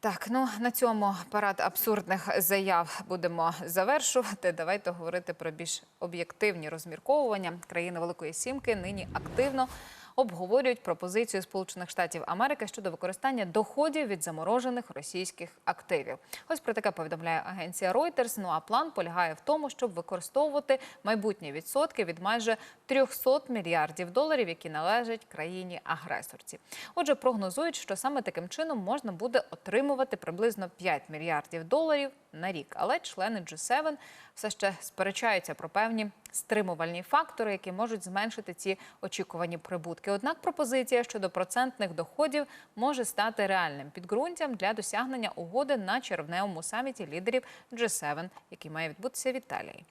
Так, ну на цьому парад абсурдних заяв будемо завершувати. Давайте говорити про більш об'єктивні розмірковування. Країни Великої Сімки нині активно обговорюють пропозицію Сполучених Штатів Америки щодо використання доходів від заморожених російських активів. Ось про таке повідомляє агенція Reuters. Ну а план полягає в тому, щоб використовувати майбутні відсотки від майже 300 мільярдів доларів, які належать країні-агресорці. Отже, прогнозують, що саме таким чином можна буде отримувати приблизно 5 мільярдів доларів на рік. Але члени G7 все ще сперечаються про певні стримувальні фактори, які можуть зменшити ці очікувані прибутки. Однак пропозиція щодо процентних доходів може стати реальним підґрунтям для досягнення угоди на червневому саміті лідерів G7, який має відбутися в Італії.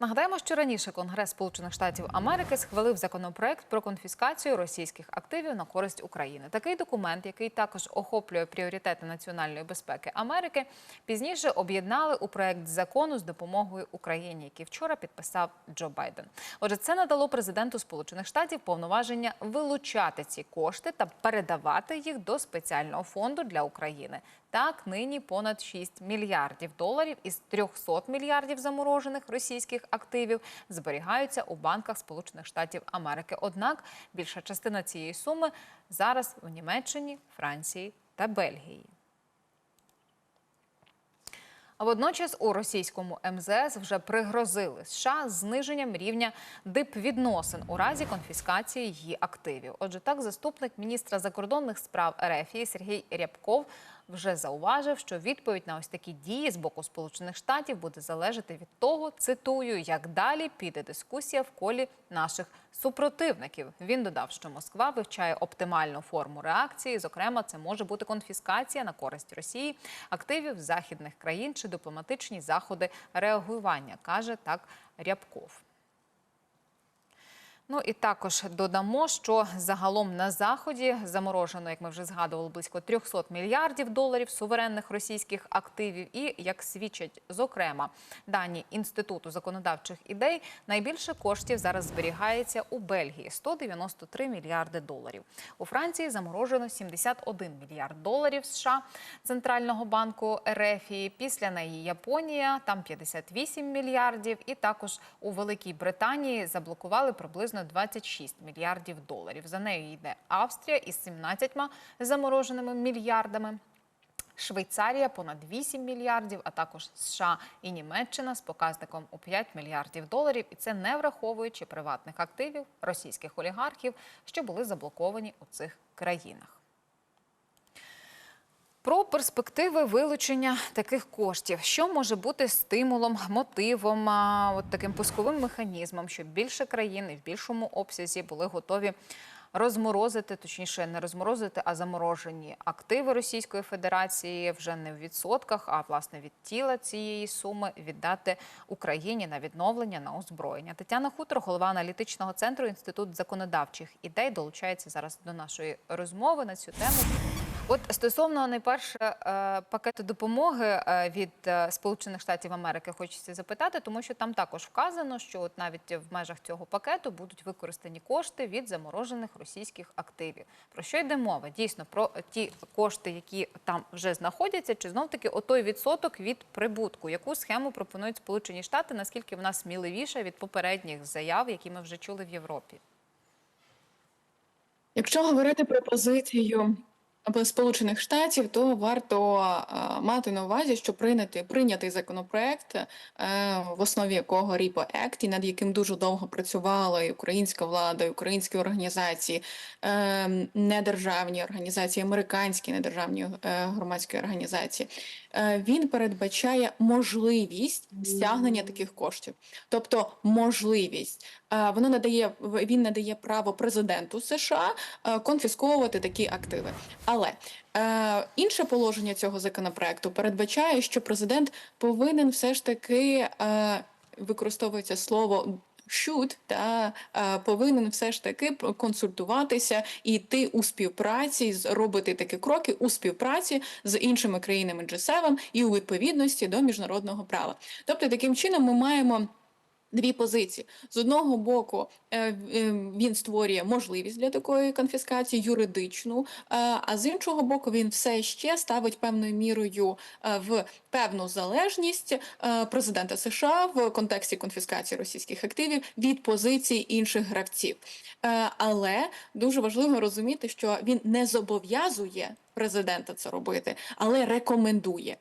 Нагадаємо, що раніше Конгрес Сполучених Штатів Америки схвалив законопроект про конфіскацію російських активів на користь України. Такий документ, який також охоплює пріоритети національної безпеки Америки, пізніше об'єднали у проект закону з допомогою Україні, який вчора підписав Джо Байден. Отже, це надало президенту Сполучених Штатів повноваження вилучати ці кошти та передавати їх до спеціального фонду для України. Так, нині понад 6 мільярдів доларів із 300 мільярдів заморожених російських активів зберігаються у банках Сполучених Штатів Америки. Однак більша частина цієї суми зараз у Німеччині, Франції та Бельгії. А водночас у російському МЗС вже пригрозили США зниженням рівня дипвідносин у разі конфіскації її активів. Отже, так заступник міністра закордонних справ РФ Сергій Рябков вже зауважив, що відповідь на ось такі дії з боку Сполучених Штатів буде залежати від того, цитую, як далі піде дискусія в колі наших супротивників. Він додав, що Москва вивчає оптимальну форму реакції. Зокрема, це може бути конфіскація на користь Росії активів західних країн чи дипломатичні заходи реагування, каже так Рябков. Ну і також додамо, що загалом на заході заморожено, як ми вже згадували, близько 300 мільярдів доларів суверенних російських активів. І як свідчать зокрема дані інституту законодавчих ідей, найбільше коштів зараз зберігається у Бельгії 193 мільярди доларів. У Франції заморожено 71 мільярд доларів США центрального банку РФ. І Після неї Японія там 58 мільярдів. І також у Великій Британії заблокували приблизно 26 мільярдів доларів. За нею йде Австрія із 17 замороженими мільярдами. Швейцарія понад 8 мільярдів, а також США і Німеччина з показником у 5 мільярдів доларів. І це не враховуючи приватних активів російських олігархів, що були заблоковані у цих країнах. Про перспективи вилучення таких коштів, що може бути стимулом, мотивом, от таким пусковим механізмом, щоб більше країн і в більшому обсязі були готові розморозити, точніше, не розморозити, а заморожені активи Російської Федерації вже не в відсотках, а власне від тіла цієї суми віддати Україні на відновлення на озброєння. Тетяна Хутор, голова аналітичного центру Інститут законодавчих ідей, долучається зараз до нашої розмови на цю тему. От стосовно найперше е, пакету допомоги е, від е, Сполучених Штатів Америки, хочеться запитати, тому що там також вказано, що от навіть в межах цього пакету будуть використані кошти від заморожених російських активів. Про що йде мова? Дійсно про ті кошти, які там вже знаходяться, чи знов таки отой відсоток від прибутку, яку схему пропонують Сполучені Штати, наскільки вона сміливіша від попередніх заяв, які ми вже чули в Європі? Якщо говорити про позицію або Сполучених Штатів, то варто мати на увазі, що прийняти прийнятий законопроект, е, в основі якого Ріпо Act, і над яким дуже довго працювала і українська влада, і українські організації, е, недержавні організації, американські недержавні е, громадські організації. Е, він передбачає можливість стягнення таких коштів, тобто можливість. Е, Воно надає він надає право президенту США е, конфісковувати такі активи. Але інше положення цього законопроекту передбачає, що президент повинен все ж таки використовується слово. Should, та повинен все ж таки консультуватися і йти у співпраці робити такі кроки у співпраці з іншими країнами G7 і у відповідності до міжнародного права. Тобто, таким чином ми маємо Дві позиції з одного боку, е, е, він створює можливість для такої конфіскації юридичну, е, а з іншого боку, він все ще ставить певною мірою в певну залежність президента США в контексті конфіскації російських активів від позицій інших гравців. Але дуже важливо розуміти, що він не зобов'язує президента це робити, але рекомендує.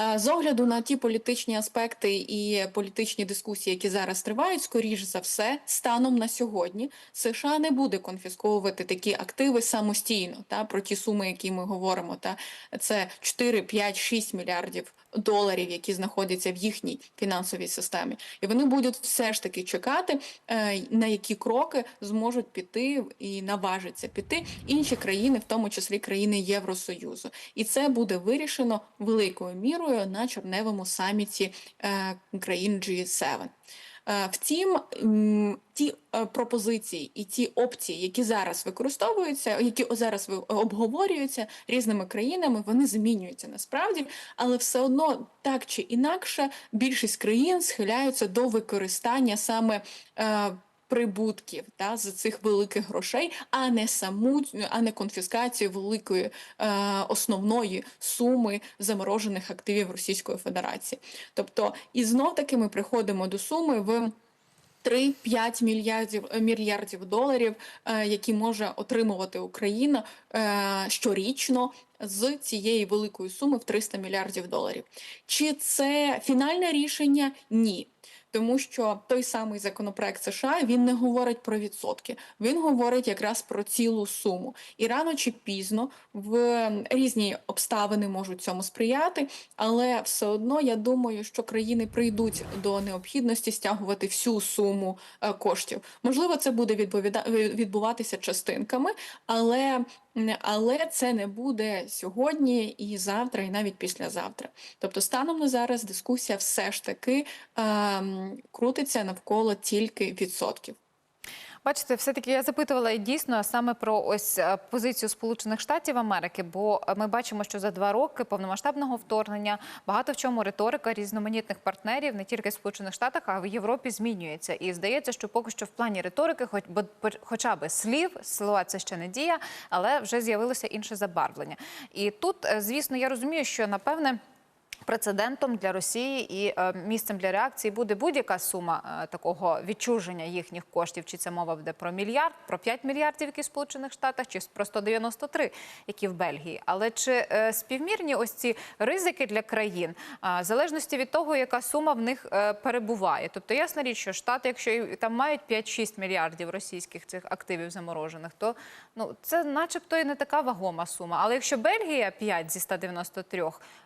Е, З огляду на ті політичні аспекти і політичні дискусії, які зараз тривають, скоріш за все, станом на сьогодні США не буде конфісковувати такі активи самостійно. Та про ті суми, які ми говоримо, та це 4, 5, 6 мільярдів доларів, які знаходяться в їхній фінансовій системі, і вони будуть все ж таки чекати, е, на які кроки зможуть піти і наважиться піти інші країни, в тому числі країни Євросоюзу, і це буде вирішено великою мірою на червневому саміті е, країн G7. Е, Втім, ті е, пропозиції і ті опції, які зараз використовуються, які зараз обговорюються різними країнами, вони змінюються насправді, але все одно так чи інакше більшість країн схиляються до використання саме. Прибутків та з цих великих грошей, а не саму, а не конфіскацію великої е, основної суми заморожених активів Російської Федерації. Тобто, і знов таки ми приходимо до суми в 3-5 мільярдів мільярдів доларів, е, які може отримувати Україна е, щорічно з цієї великої суми в 300 мільярдів доларів. Чи це фінальне рішення? Ні. Тому що той самий законопроект США він не говорить про відсотки, він говорить якраз про цілу суму. І рано чи пізно в різні обставини можуть цьому сприяти, але все одно я думаю, що країни прийдуть до необхідності стягувати всю суму е, коштів. Можливо, це буде відбуватися частинками, але, але це не буде сьогодні і завтра, і навіть післязавтра. Тобто, станом на зараз дискусія все ж таки е, крутиться навколо тільки відсотків. Бачите, все-таки я запитувала дійсно саме про ось е, позицію Сполучених Штатів Америки, бо е, ми бачимо, що за два роки повномасштабного вторгнення багато в чому риторика різноманітних партнерів не тільки в Сполучених Штатах, а в Європі змінюється. І здається, що поки що в плані риторики, хоч бо хоч- хоча би слів, слова це ще не дія, але вже з'явилося інше забарвлення. І тут, е, звісно, я розумію, що напевне. Прецедентом для Росії і е, місцем для реакції буде будь-яка сума е, такого відчуження їхніх коштів. Чи це мова буде про мільярд, про 5 мільярдів, які в Сполучених Штатах, чи про 193, які в Бельгії. Але чи е, співмірні ось ці ризики для країн, в залежності від того, яка сума в них перебуває? Тобто, ясна річ, що Штати, якщо там мають 5-6 мільярдів російських цих активів заморожених, то ну це, начебто, і не така вагома сума. Але якщо Бельгія 5 зі 193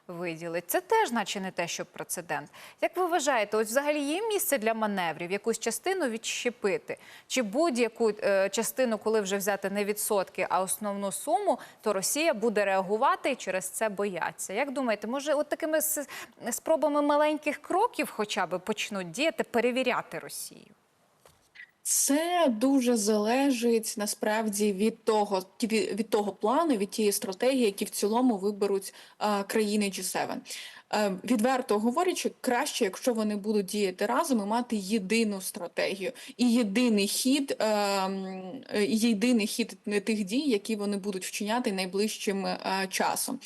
виділить, це теж, наче не те, що прецедент. Як ви вважаєте, ось взагалі є місце для маневрів, якусь частину відщепити, чи будь-яку е, частину, коли вже взяти не відсотки, а основну суму, то Росія буде реагувати і через це бояться. Як думаєте, може, от такими спробами маленьких кроків, хоча б почнуть діяти, перевіряти Росію? Це дуже залежить насправді від того, від того плану, від тієї стратегії, які в цілому виберуть а, країни G7. Е, Відверто говорячи, краще, якщо вони будуть діяти разом і мати єдину стратегію і єдиний хід, е, м, е, і єдиний хід тих дій, які вони будуть вчиняти найближчим е, часом.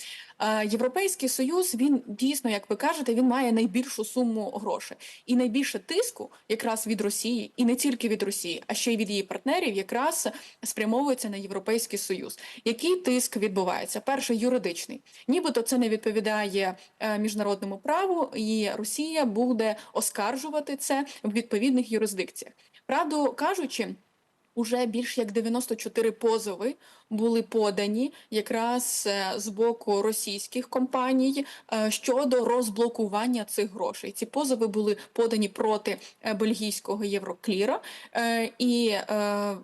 Європейський союз він дійсно, як ви кажете, він має найбільшу суму грошей і найбільше тиску якраз від Росії, і не тільки від Росії, а ще й від її партнерів, якраз спрямовується на європейський союз. Який тиск відбувається? Перший юридичний, нібито це не відповідає е, міжнародному праву, і Росія буде оскаржувати це в відповідних юрисдикціях. Правду кажучи. Уже більш як 94 позови були подані якраз е, з боку російських компаній е, щодо розблокування цих грошей. Ці позови були подані проти е, бельгійського Єврокліра, і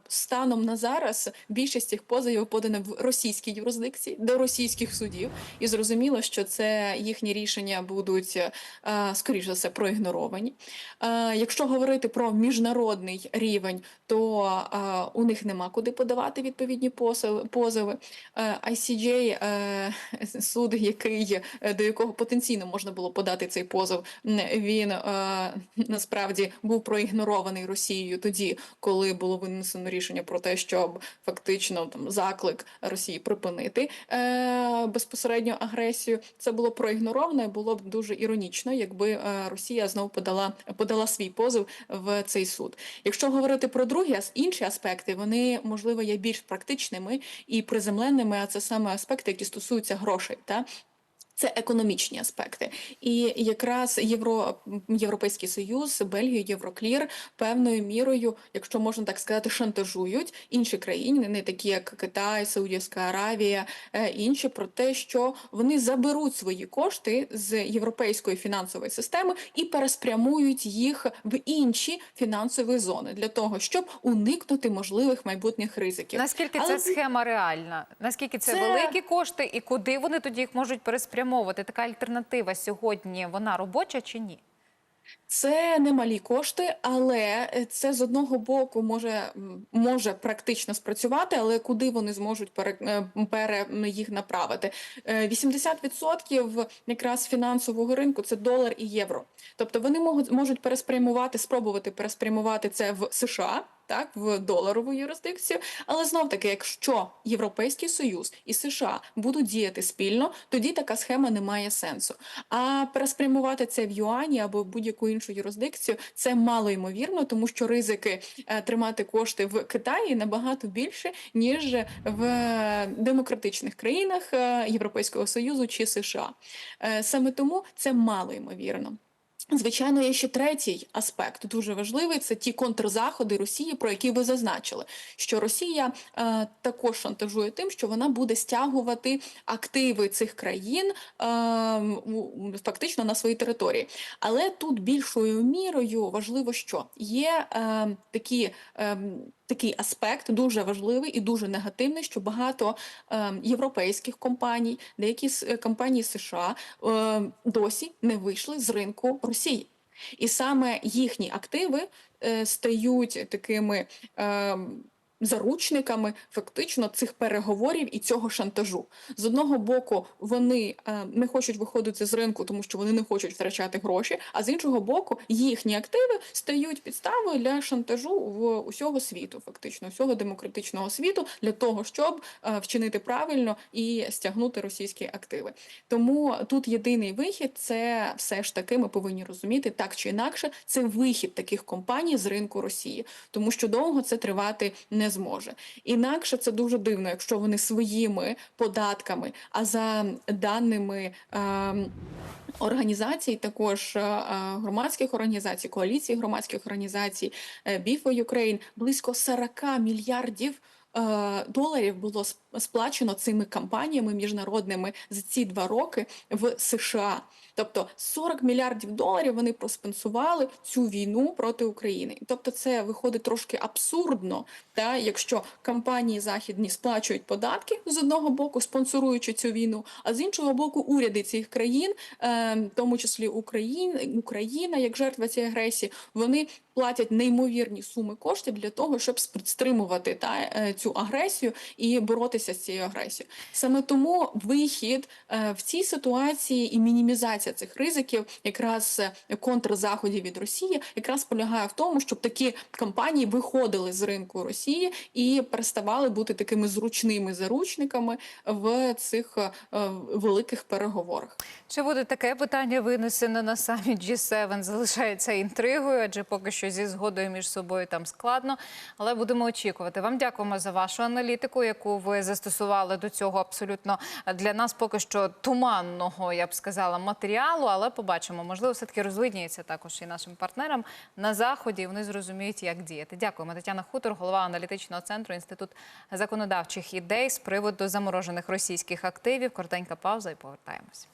станом на зараз більшість цих позовів подано в російській юрисдикції до російських судів, і зрозуміло, що це їхні рішення будуть е, скоріш за все проігноровані. Якщо говорити про міжнародний рівень, то у них нема куди подавати відповідні позови. Позови. Е, ICJ, е, суд, який, е, до якого потенційно можна було подати цей позов, він насправді був проігнорований Росією тоді, коли було винесено рішення про те, щоб фактично там заклик Росії припинити безпосередньо агресію. Це було проігноровано. і Було б дуже іронічно, якби Росія знову подала подала свій позов в цей суд. Якщо говорити про другі інші аспекти, вони можливо є більш практичними і приземленими, а це саме аспекти, які стосуються грошей. Та це економічні аспекти, і якраз Євро, Європейський Союз, Бельгія, Євроклір певною мірою, якщо можна так сказати, шантажують інші країни, не такі як Китай, Саудівська Аравія, е, інші про те, що вони заберуть свої кошти з європейської фінансової системи і переспрямують їх в інші фінансові зони для того, щоб уникнути можливих майбутніх ризиків. Наскільки Але ця схема реальна? Наскільки це, Це- великі кошти, і куди вони тоді їх можуть переспрямовувати? Така альтернатива сьогодні вона робоча чи ні? Це немалі кошти, але це з одного боку може, може практично спрацювати, але куди вони зможуть пере, е, пере їх направити? Е, 80% якраз фінансового ринку це долар і євро. Тобто вони можуть, можуть переспрямувати, спробувати переспрямувати це в США. Так, в доларову юрисдикцію, але знов таки, якщо Європейський Союз і США будуть діяти спільно, тоді така схема не має сенсу. А переспрямувати це в юані або будь-яку юрисдикцію це мало ймовірно, тому що ризики е, тримати кошти в Китаї набагато більше ніж в демократичних країнах е, Європейського Союзу чи США. Е, Саме тому це мало ймовірно. Звичайно, є ще третій аспект, дуже важливий. Це ті контрзаходи Росії, про які ви зазначили. Що Росія е, також шантажує тим, що вона буде стягувати активи цих країн е, фактично на свої території. Але тут більшою мірою важливо, що є е, такі. Е, Такий аспект дуже важливий і дуже негативний, що багато е, європейських компаній, деякі е, компанії США е, досі не вийшли з ринку Росії. І саме їхні активи е, стають такими е, заручниками фактично цих переговорів і цього шантажу. З одного боку, вони е, не хочуть виходити з ринку, тому що вони не хочуть втрачати гроші. А з іншого боку, їхні активи стають підставою для шантажу в усього світу, фактично усього демократичного світу, для того, щоб е, вчинити правильно і стягнути російські активи. Тому тут єдиний вихід це все ж таки ми повинні розуміти так чи інакше. Це вихід таких компаній з ринку Росії, тому що довго це тривати не зможе. Інакше це дуже дивно, якщо вони своїми податками, а за даними. Е Організацій, також е, е, громадських організацій, коаліції громадських організацій е, Be Ukraine, близько 40 мільярдів е, доларів було сп- сплачено цими кампаніями міжнародними за ці два роки в США. Тобто 40 мільярдів доларів вони проспонсували цю війну проти України. Тобто, це виходить трошки абсурдно, та якщо компанії західні сплачують податки з одного боку, спонсоруючи цю війну, а з іншого боку, уряди цих країн, е, в тому числі Україн, Україна, як жертва цієї агресії, вони платять неймовірні суми коштів для того, щоб стримувати та е, цю агресію і боротися з цією агресією. Саме тому вихід е, в цій ситуації і мінімізація цих ризиків, якраз е, контрзаходів від Росії, якраз полягає в тому, щоб такі компанії виходили з ринку Росії і переставали бути такими зручними заручниками в цих великих переговорах. Чи буде таке питання винесено на саміт G7? Залишається інтригою, адже поки зі згодою між собою там складно. Але будемо очікувати. Вам дякуємо за вашу аналітику, яку ви застосували до цього абсолютно для нас поки що туманного, я б сказала, матеріалу. Але побачимо, можливо, все таки розвидніється також і нашим партнерам на заході. і Вони зрозуміють, як діяти. Дякуємо. Тетяна Хутор, голова аналітичного центру інститут законодавчих ідей з приводу заморожених російських активів. Коротенька пауза і повертаємось.